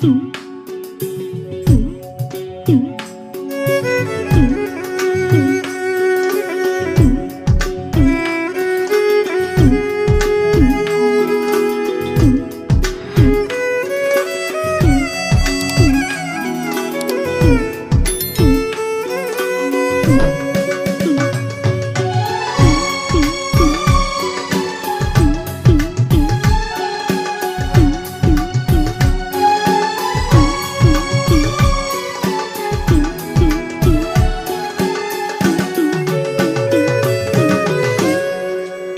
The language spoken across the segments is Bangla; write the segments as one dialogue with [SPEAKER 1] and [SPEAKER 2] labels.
[SPEAKER 1] do.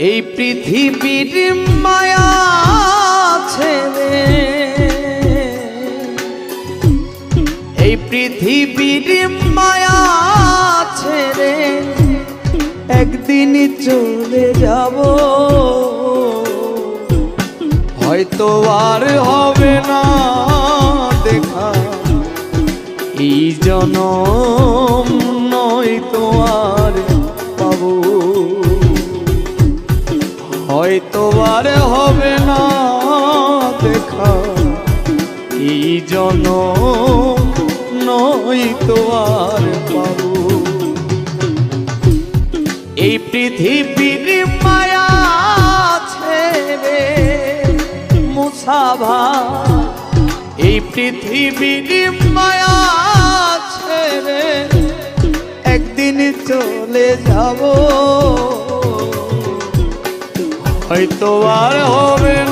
[SPEAKER 1] এই পৃথিবীর মায়া ছেড়ে। এই পৃথিবীর মায়া ছেড়ে একদিন চলে যাব। হয়তো আর হবে না দেখা। এই জনম এই জন নয় তো আর পাবো এই পৃথিবীর মায়া ছেড়ে মুসাভা এই পৃথিবীর মায়া ছেড়ে একদিন চলে যাব। হয়তো আর হবে না।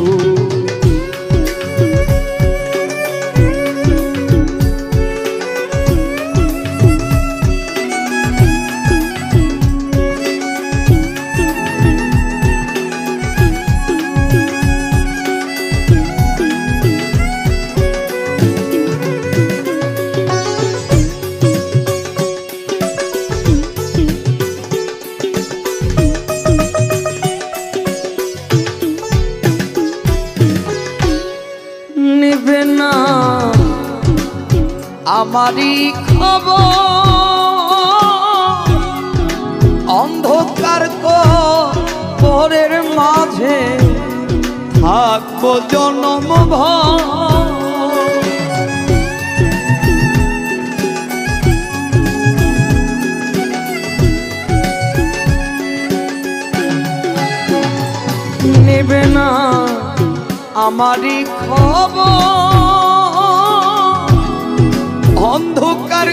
[SPEAKER 1] আমারই খবর। অন্ধকার পরের মাঝে থাকব জনম নেবে না আমারই খবর। অন্ধকার